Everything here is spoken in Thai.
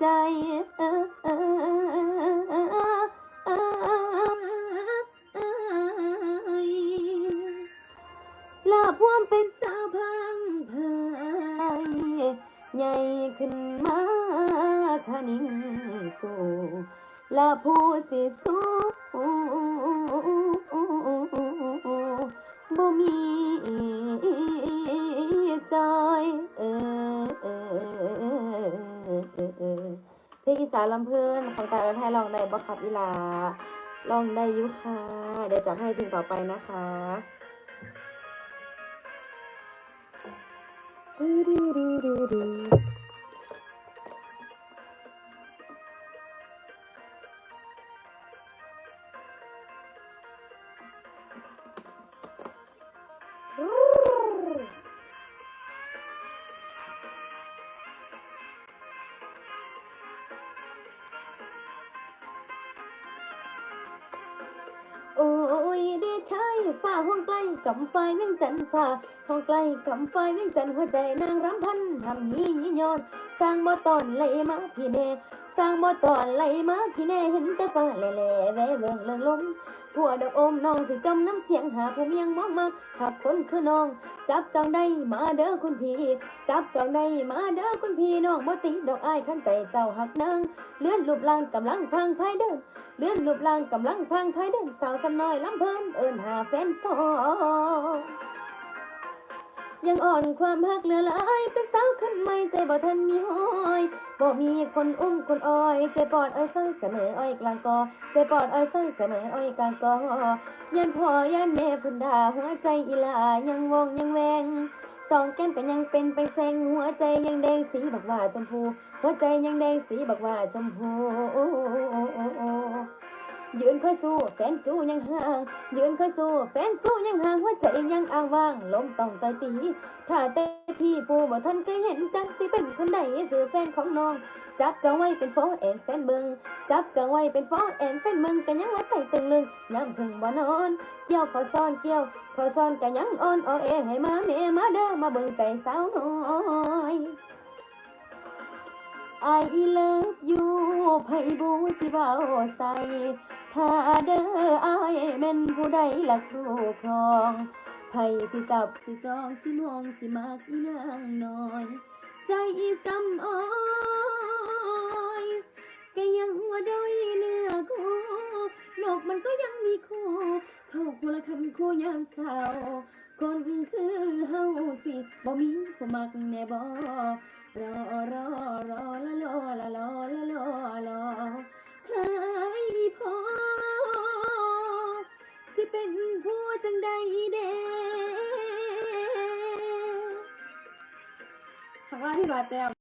ใจเอ้ยลาพวมเป็นสาวพังเพยใหญ่ขึ้นมาคานิ่งสู่ลาผู้สิสู้ อีสานลำเพลินของกาเอิญให้ลองได้บ่ครับอีลาลองได้ยุค่ะเดี๋ยวจะให้ถึงต่อไปนะคะดูดูดูดู โอ้ยเดชใช้ฝ่าห้องใกล้กำไฟเวียงจันฝ่าห้องใกล้กำไฟเวียงจันหัวใจนางรำพันทำยียียอน สร้างบ่ตอนไหลมาพี่เน สร้างบ่ตอนไหลมาพี่เนเห็นแต่ฟ้าแหล่แหล่แวเรื่องเรื่องลมผัวดอกอมน้องสิจำน้ำเสียงหาผู้เมียงบ่มักหากคนคือน้อง จับจองได้มาเด้อคุณพี่ จับจองได้มาเด้อคุณพี่น้องบ่ติดอกอ้ายขันใจเจ้าหักนางเลื่อนรูปร่างกำลังพังภายเด้อเลื่อนรูปร่างกำลังพังภายเด้อสาวสำน้อยลำเพลินเอิ้นหาแฟนซอ ยังอ่อนความหักเหลือหลายเป็นสาวขึ้นใหม่ใจบ่ทันมีห้อยบ่มีคนอุ้มคนอ้อยใจปอดอ้อยซ้อยเสมออ้อยกลางกอใจปอดอ้อยซ้อยเสมออ้อยกลางกอยันพ่อยันแม่พุ่นด่าหัวใจอีลายังวงยังแวงสองแก้มก็นยังเป็นไปแซงหัวใจยังแดงสีบักว่าชมพู หัวใจยังแดงสีบักว่าชมพู ยืนค่อยสู้แฟนสู้ยังห่าง ยืนค่อยสู้แฟนสู้ยังห่างหัวใจยังอ้างว่างลมต้องตายตี ถ้าแต่พี่ปูบ่ทันเคยเห็นจังสิเป็นคนใดสื่อแฟนของน้อง จับจองไว้เป็นฟอแอนแฟนเบิงจับจองไว้เป็นฟอแอนแฟนเบิงกันยังว่าใส่ตึงลึงย้ำถึงบ่นอน เกี่ยวขอซ่อนเกี่ยวขอซ่อนกันยังอ่อนออแอให้มาแม่มาเด้อมาเบิงใจสาวน้อย I love you ไผบูสิเว้าใส่ ถ้าเด้ออายแม่นผู้ใดลักครูครองไผสิจับสิจองสิมองสิมากอีนางน้อย ใจอีซ้ำอ้อยก็ยังว่าด้อยเนื้อคู่โลกมันก็ยังมีคู่เข้าคู่ละคันคู่ยามเศร้าคนคือเฮาสิบ่มีผู้มักแน่บ่รอรอรอละรอละรอละรอ คำว่าที่บาดแต้ม